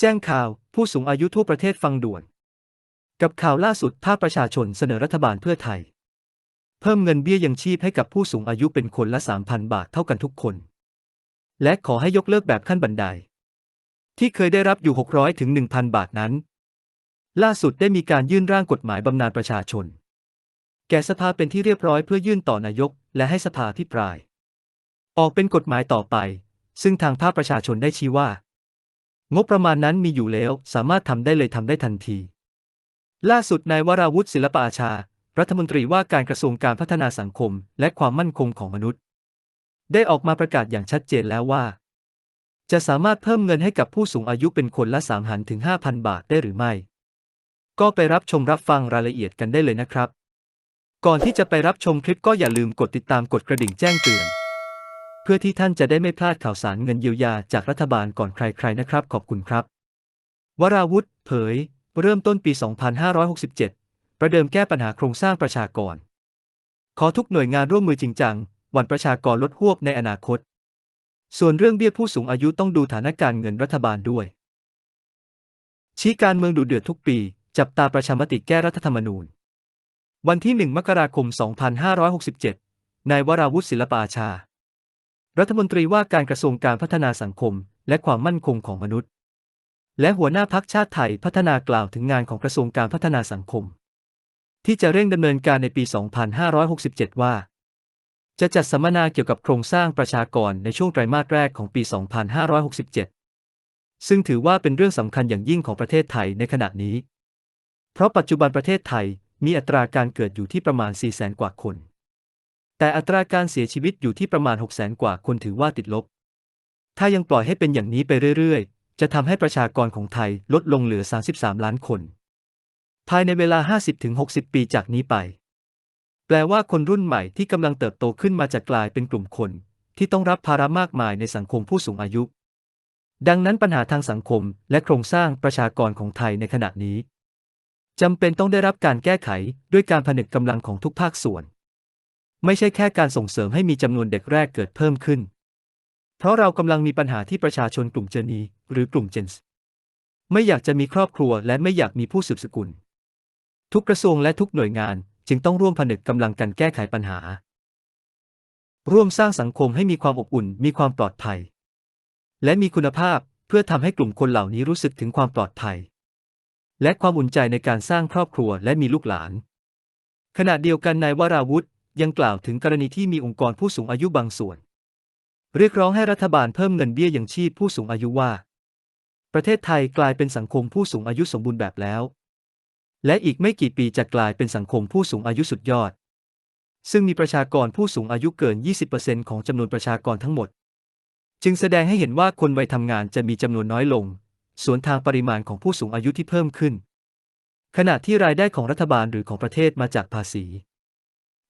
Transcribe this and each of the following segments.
แจ้งข่าวผู้สูงอายุทั่วประเทศฟังด่วน กับข่าวล่าสุดภาคประชาชนเสนอรัฐบาลเพื่อไทย เพิ่มเงินเบี้ยยังชีพให้กับผู้สูงอายุเป็นคนละ 3,000 บาทเท่ากันทุกคน และขอให้ยกเลิกแบบขั้นบันได ที่เคยได้รับอยู่ 600 ถึง 1,000 บาทนั้น ล่าสุดได้มีการยื่นร่างกฎหมายบำนาญประชาชน แก่สภาเป็นที่เรียบร้อยเพื่อยื่นต่อนายก และให้สภาพิปราย ออกเป็นกฎหมายต่อไป ซึ่งทางภาคประชาชนได้ชี้ว่า งบประมาณนั้นมีอยู่แล้วสามารถทำได้เลยทำได้ทันที ล่าสุดนายวราวุฒิศิลปอาชา รัฐมนตรีว่าการกระทรวงการพัฒนาสังคม และความมั่นคงของมนุษย์ ได้ออกมาประกาศอย่างชัดเจนแล้วว่า จะสามารถเพิ่มเงินให้กับผู้สูงอายุเป็นคนละสามหันถึง 5,000 บาทได้หรือไม่ ก็ไปรับชมรับฟังรายละเอียดกันได้เลยนะครับ ก่อนที่จะไปรับชมคลิปก็อย่าลืมกดติดตามกดกระดิ่งแจ้งเตือน พื่อที่ท่านจะได้ไม่พลาดข่าวสารเงินเยียวยาจากรัฐบาลก่อนใครๆนะครับ ขอบคุณครับ วราวุธเผย เริ่มต้นปี 2567 ประเดิมแก้ปัญหาโครงสร้างประชากร ขอทุกหน่วยงานร่วมมือจริงจังวันประชากรลดหวบในอนาคต ส่วนเรื่องเบี้ยผู้สูงอายุต้องดูฐานการเงินรัฐบาลด้วย ชี้การเมืองดุเดือดทุกปี จับตาประชามติแก้รัฐธรรมนูญ วันที่ 1 มกราคม 2567 นายวราวุฒิศิลปอาชา รัฐมนตรีว่าการกระทรวงการพัฒนาสังคม และความมั่นคงของมนุษย์ และหัวหน้าพักชาติไทยพัฒนากล่าวถึงงานของกระทรวงการพัฒนาสังคม ที่จะเร่งดำเนินการในปี 2567 ว่า จะจัดสัมมนาเกี่ยวกับโครงสร้างประชากรในช่วงไตรมาสแรกของปี 2567 ซึ่งถือว่าเป็นเรื่องสำคัญอย่างยิ่งของประเทศไทยในขณะนี้ เพราะปัจจุบันประเทศไทยมีอัตราการเกิดอยู่ที่ประมาณ 400,000 กว่าคน แต่อัตราการเสียชีวิตอยู่ที่ประมาณ 6 0 0 0 0 กว่าคนถือว่าติดลบ ถ้ายังปล่อยให้เป็นอย่างนี้ไปเรื่อยๆ จะทำให้ประชากรของไทยลดลงเหลือ 33 ล้านคน ภายในเวลา 50-60 ปีจากนี้ไป แปลว่าคนรุ่นใหม่ที่กำลังเติบโตขึ้นมาจะกลายเป็นกลุ่มคน ที่ต้องรับภาระมากมายในสังคมผู้สูงอายุ ดังนั้นปัญหาทางสังคมและโครงสร้างประชากรของไทยในขณะนี้จำเป็นต้องได้รับการแก้ไขด้วยการผนึกกำลังของทุกภาคส่วน ไม่ใช่แค่การส่งเสริมให้มีจำนวนเด็กแรกเกิดเพิ่มขึ้น เพราะเรากำลังมีปัญหาที่ประชาชนกลุ่มเจนีหรือกลุ่มเจนส์ไม่อยากจะมีครอบครัวและไม่อยากมีผู้สืบสกุล ทุกกระทรวงและทุกหน่วยงานจึงต้องร่วมผนึกกำลังกันแก้ไขปัญหา ร่วมสร้างสังคมให้มีความอบอุ่น มีความปลอดภัย และมีคุณภาพเพื่อทำให้กลุ่มคนเหล่านี้รู้สึกถึงความปลอดภัย และความอุ่นใจในการสร้างครอบครัวและมีลูกหลาน ขณะเดียวกันนายวราวุธ ยังกล่าวถึงกรณีที่มีองค์กรผู้สูงอายุบางส่วน เรียกร้องให้รัฐบาลเพิ่มเงินเบี้ยยังชีพผู้สูงอายุว่า ประเทศไทยกลายเป็นสังคมผู้สูงอายุสมบูรณ์แบบแล้ว และอีกไม่กี่ปีจะกลายเป็นสังคมผู้สูงอายุสุดยอด ซึ่งมีประชากรผู้สูงอายุเกิน 20%ของจำนวนประชากรทั้งหมด จึงแสดงให้เห็นว่าคนวัยทำงานจะมีจำนวนน้อยลงส่วนทางปริมาณของผู้สูงอายุที่เพิ่มขึ้นขณะที่รายได้ของรัฐบาลหรือของประเทศมาจากภาษี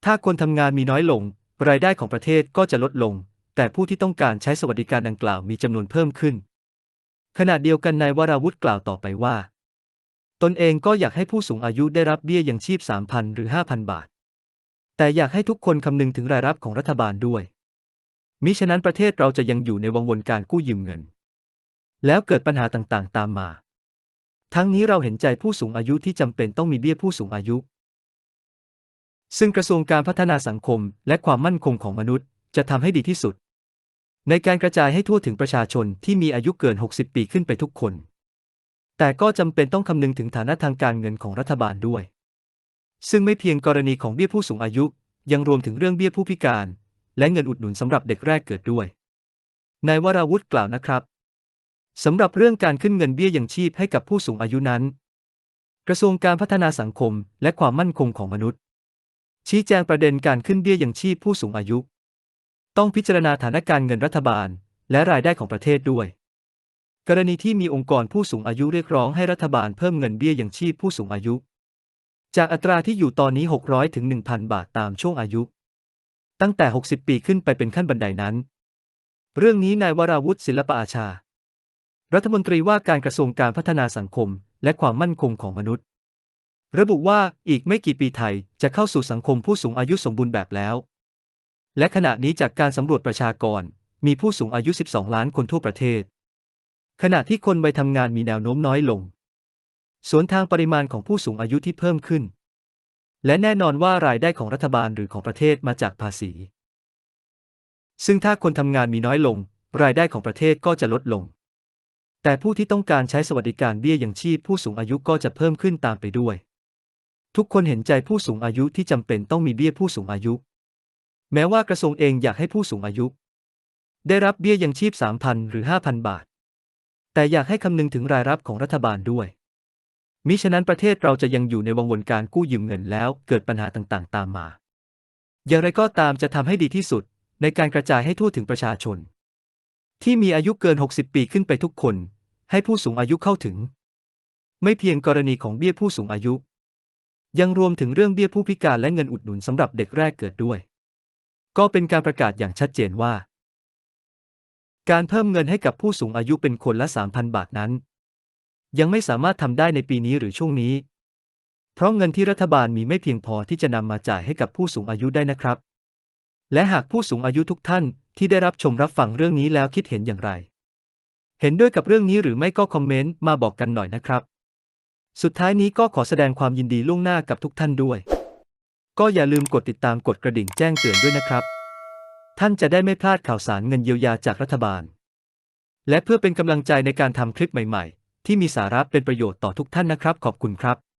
ถ้าคนทำงานมีน้อยลง รายได้ของประเทศก็จะลดลง แต่ผู้ที่ต้องการใช้สวัสดิการดังกล่าวมีจำนวนเพิ่มขึ้น ขณะเดียวกันนายวราวุธกล่าวต่อไปว่า ตนเองก็อยากให้ผู้สูงอายุได้รับเบี้ยยังชีพ 3,000 หรือ 5,000 บาท แต่อยากให้ทุกคนคำนึงถึงรายรับของรัฐบาลด้วย มิฉะนั้นประเทศเราจะยังอยู่ในวังวนการกู้ยืมเงิน แล้วเกิดปัญหาต่างๆ ตามมา ทั้งนี้เราเห็นใจผู้สูงอายุที่จำเป็นต้องมีเบี้ยผู้สูงอายุ ซึ่งกระทรวงการพัฒนาสังคมและความมั่นคงของมนุษย์ จะทำให้ดีที่สุด ในการกระจายให้ทั่วถึงประชาชนที่มีอายุเกิน 60 ปีขึ้นไปทุกคน แต่ก็จำเป็นต้องคำนึงถึงฐานะทางการเงินของรัฐบาลด้วย ซึ่งไม่เพียงกรณีของเบี้ยผู้สูงอายุ ยังรวมถึงเรื่องเบี้ยผู้พิการ และเงินอุดหนุนสำหรับเด็กแรกเกิดด้วยนายวราวุธกล่าวนะครับสำหรับเรื่องการขึ้นเงินเบี้ยยังชีพให้กับผู้สูงอายุนั้น กระทรวงการพัฒนาสังคมและความมั่นคงของมนุษย์ ชี้แจงประเด็นการขึ้นเบี้ยยังชีพผู้สูงอายุ ต้องพิจารณาฐานะการเงินรัฐบาล และรายได้ของประเทศด้วย กรณีที่มีองค์กรผู้สูงอายุเรียกร้องให้รัฐบาลเพิ่มเงินเบี้ยยังชีพผู้สูงอายุ จากอัตราที่อยู่ตอนนี้ 600ถึง1,000 บาทตามช่วงอายุ ตั้งแต่ 60 ปีขึ้นไปเป็นขั้นบันไดนั้น เรื่องนี้นายวราวุฒิศิลปอาชา รัฐมนตรีว่าการกระทรวงการพัฒนาสังคม และความมั่นคงของมนุษย์ ระบุว่าอีกไม่กี่ปีไทยจะเข้าสู่สังคมผู้สูงอายุสมบูรณ์แบบแล้ว และขณะนี้จากการสำรวจประชากร มีผู้สูงอายุ 12 ล้านคนทั่วประเทศ ขณะที่คนวัยทำงานมีแนวโน้มน้อยลง สวนทางปริมาณของผู้สูงอายุที่เพิ่มขึ้น และแน่นอนว่ารายได้ของรัฐบาลหรือของประเทศมาจากภาษี ซึ่งถ้าคนทำงานมีน้อยลง รายได้ของประเทศก็จะลดลง แต่ผู้ที่ต้องการใช้สวัสดิการเบี้ยยังชีพผู้สูงอายุก็จะเพิ่มขึ้นตามไปด้วย ทุกคนเห็นใจผู้สูงอายุที่จำเป็นต้องมีเบี้ยผู้สูงอายุ แม้ว่ากระทรวงเองอยากให้ผู้สูงอายุ ได้รับเบี้ยยังชีพ 3,000 หรือ 5,000 บาท แต่อยากให้คำนึงถึงรายรับของรัฐบาลด้วย มิฉะนั้นประเทศเราจะยังอยู่ในวงวนการกู้ยืมเงินแล้วเกิดปัญหาต่างๆ ตามมา อย่างไรก็ตามจะทำให้ดีที่สุดในการกระจายให้ทั่วถึงประชาชน ที่มีอายุเกิน 60 ปีขึ้นไปทุกคน ให้ผู้สูงอายุเข้าถึง ไม่เพียงกรณีของเบี้ยผู้สูงอายุ ยังรวมถึงเรื่องเบี้ยผู้พิการและเงินอุดหนุนสำหรับเด็กแรกเกิดด้วย ก็เป็นการประกาศอย่างชัดเจนว่า การเพิ่มเงินให้กับผู้สูงอายุเป็นคนละ 3,000 บาทนั้น ยังไม่สามารถทำได้ในปีนี้หรือช่วงนี้ เพราะเงินที่รัฐบาลมีไม่เพียงพอที่จะนำมาจ่ายให้กับผู้สูงอายุได้นะครับ และหากผู้สูงอายุทุกท่านที่ได้รับชมรับฟังเรื่องนี้แล้วคิดเห็นอย่างไร เห็นด้วยกับเรื่องนี้หรือไม่ก็คอมเมนต์มาบอกกันหน่อยนะครับ สุดท้ายนี้ก็ขอแสดงความยินดีล่วงหน้ากับทุกท่านด้วย ก็อย่าลืมกดติดตามกดกระดิ่งแจ้งเตือนด้วยนะครับ ท่านจะได้ไม่พลาดข่าวสารเงินเยียวยาจากรัฐบาล และเพื่อเป็นกำลังใจในการทำคลิปใหม่ ๆ ที่มีสาระเป็นประโยชน์ต่อทุกท่านนะครับ ขอบคุณครับ